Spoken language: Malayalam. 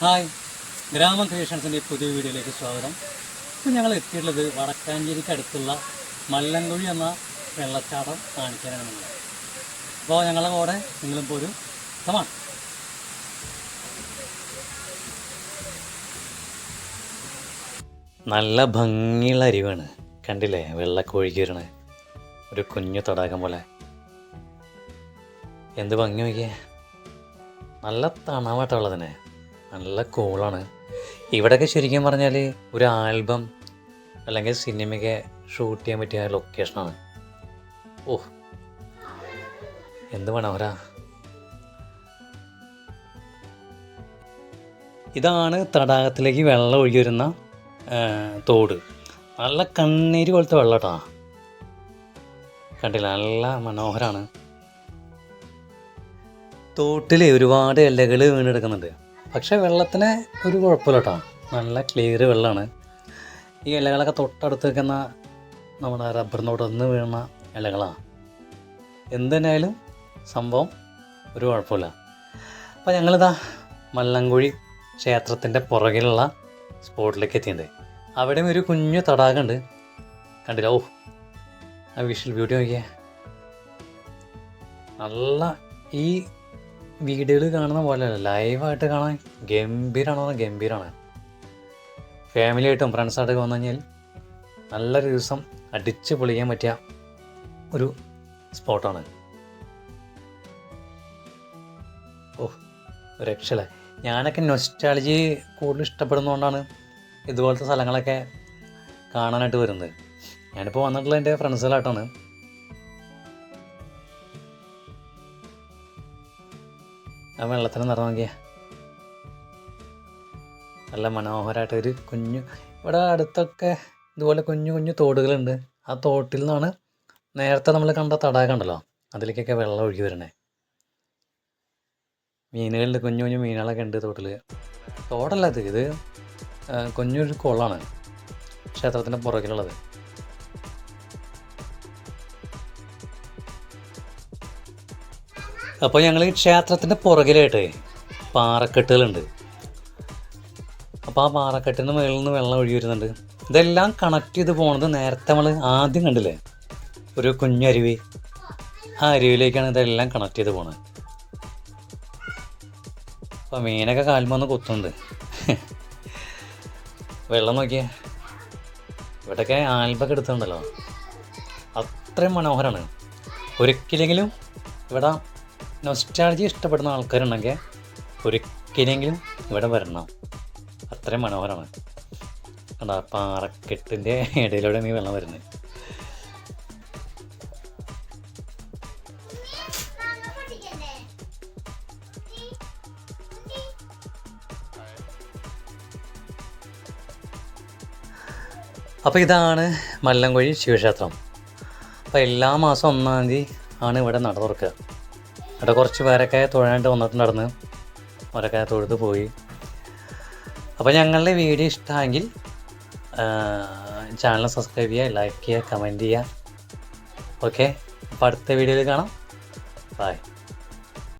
ഹായ്. ഗ്രാമ ക്രിയേഷൻസിന്റെ പുതിയ വീഡിയോയിലേക്ക് സ്വാഗതം. ഇപ്പോൾ ഞങ്ങൾ എത്തിയിട്ടുള്ളത് വടക്കാഞ്ചേരിക്ക് അടുത്തുള്ള മല്ലൻകുഴി എന്ന വെള്ളച്ചാട്ടം കാണിക്കാനാണ് നമ്മൾ അപ്പോൾ ഞങ്ങളെ കൂടെ നിങ്ങളും പോരും. സമാ നല്ല ഭംഗിയുള്ള അരിവാണ്. കണ്ടില്ലേ? വെള്ളക്കോഴിക്ക് വരണേ ഒരു കുഞ്ഞു തടാകം പോലെ. എന്ത് ഭംഗി നോക്കിയേ. നല്ല തണവാട്ടുള്ളതിനെ നല്ല കൂളാണ് ഇവിടെയൊക്കെ ശരിക്കും പറഞ്ഞാൽ ഒരു ആൽബം അല്ലെങ്കിൽ സിനിമയ്ക്ക് ഷൂട്ട് ചെയ്യാൻ പറ്റിയ ലൊക്കേഷനാണ് ഓഹ് എന്ത് മനോഹര ഇതാണ് തടാകത്തിലേക്ക് വെള്ളം ഒഴുകി വരുന്ന തോട്. നല്ല കണ്ണീര് പോലത്തെ വെള്ളം കേട്ടോ കണ്ടില്ല? നല്ല മനോഹരമാണ് തോട്ടിൽ ഒരുപാട് ഇലകൾ വീണെടുക്കുന്നുണ്ട്. പക്ഷെ വെള്ളത്തിന് ഒരു കുഴപ്പമില്ല കേട്ടോ. നല്ല ക്ലിയർ വെള്ളമാണ്. ഈ ഇലകളൊക്കെ തൊട്ടടുത്ത് നിൽക്കുന്ന നമ്മുടെ റബ്ബർ വീണ ഇലകളാണ് എന്തിനായാലും സംഭവം ഒരു കുഴപ്പമില്ല. അപ്പോൾ ഞങ്ങളിതാ മല്ലങ്കുഴി ക്ഷേത്രത്തിന്റെ പുറകിലുള്ള സ്പോട്ടിലേക്ക് എത്തിയിട്ടുണ്ട്. അവിടെ ഒരു കുഞ്ഞു തടാകമുണ്ട്. കണ്ടില്ല? ഓ ആ വിഷ്വൽ ബ്യൂട്ടി നോക്കിയേ. നല്ല ഈ വീഡിയോയിൽ കാണുന്ന പോലെയല്ല ലൈവായിട്ട് കാണാൻ ഗംഭീരമാണോ ഗംഭീരമാണ് ഫാമിലി ആയിട്ടും ഫ്രണ്ട്സായിട്ടൊക്കെ വന്നു കഴിഞ്ഞാൽ നല്ലൊരു ദിവസം അടിച്ച് പൊളിക്കാൻ പറ്റിയ ഒരു സ്പോട്ടാണ് ഓ രക്ഷല ഞാനൊക്കെ നൊസ്റ്റാളജി കൂടുതൽ ഇഷ്ടപ്പെടുന്നതുകൊണ്ടാണ് ഇതുപോലത്തെ സ്ഥലങ്ങളൊക്കെ കാണാനായിട്ട് വരുന്നത്. ഞാനിപ്പോൾ വന്നിട്ടുള്ള എന്റെ ഫ്രണ്ട്സുകളായിട്ടാണ് ആ വെള്ളത്തിന് നിറം നോക്കിയേ. നല്ല മനോഹരമായിട്ട് ഒരു കുഞ്ഞു ഇവിടെ അടുത്തൊക്കെ ഇതുപോലെ കുഞ്ഞു കുഞ്ഞു തോടുകളുണ്ട്. ആ തോട്ടിൽ നിന്നാണ് നേരത്തെ നമ്മൾ കണ്ട തടാകം ഉണ്ടല്ലോ അതിലേക്കൊക്കെ വെള്ളം ഒഴുകി വരണേ. മീനുകളുണ്ട് കുഞ്ഞു കുഞ്ഞു മീനുകളൊക്കെ ഉണ്ട് തോട്ടിൽ തോടല്ല ഇത് കുഞ്ഞൊരു കുളമാണ് ക്ഷേത്രത്തിന്റെ പുറകിലുള്ളത്. അപ്പോൾ ഞങ്ങൾ ഈ ക്ഷേത്രത്തിന്റെ പുറകിലായിട്ട് പാറക്കെട്ടുകളുണ്ട്. അപ്പോൾ ആ പാറക്കെട്ടിന് മുകളിൽ നിന്ന് വെള്ളം ഒഴുകി വരുന്നുണ്ട്. ഇതെല്ലാം കണക്ട് ചെയ്ത് പോണത് നേരത്തെ നമ്മൾ ആദ്യം കണ്ടില്ലേ? ഒരു കുഞ്ഞരുവി ആ അരുവിയിലേക്കാണ് ഇതെല്ലാം കണക്ട് ചെയ്ത് പോണത്. അപ്പോൾ മീനൊക്കെ കാൽമൊന്ന് കുത്തുന്നുണ്ട്. വെള്ളം നോക്കിയേ. ഇവിടെയൊക്കെ ആൽബൊക്കെ എടുത്തുണ്ടല്ലോ അത്രയും മനോഹരമാണ് ഒരിക്കലെങ്കിലും ഇവിടെ നൊസ്റ്റാളജി ഇഷ്ടപ്പെടുന്ന ആൾക്കാരുണ്ടെങ്കിൽ ഒരിക്കലെങ്കിലും ഇവിടെ വരണം. അത്രയും മനോഹരമാണ്. അതാ പാറക്കെട്ടിന്റെ ഇടയിലൂടെ നീ വെള്ളം വരുന്നത് അപ്പോൾ ഇതാണ് മല്ലംകുഴി ശിവക്ഷേത്രം. അപ്പോൾ എല്ലാ മാസം ഒന്നാം തീയതി ആണ് ഇവിടെ നട തുറക്കുക ഇവിടെ കുറച്ച് പേരൊക്കെ തൊഴാണ്ട് വന്നിട്ടുണ്ടായിരുന്നു. അവരൊക്കെ തൊഴുത് പോയി. അപ്പോൾ ഞങ്ങളുടെ വീഡിയോ ഇഷ്ടമെങ്കിൽ ചാനൽ സബ്സ്ക്രൈബ് ചെയ്യുക ലൈക്ക് ചെയ്യുക കമന്റ് ചെയ്യുക. ഓക്കെ അപ്പോൾ അടുത്ത വീഡിയോയിൽ കാണാം. ബൈ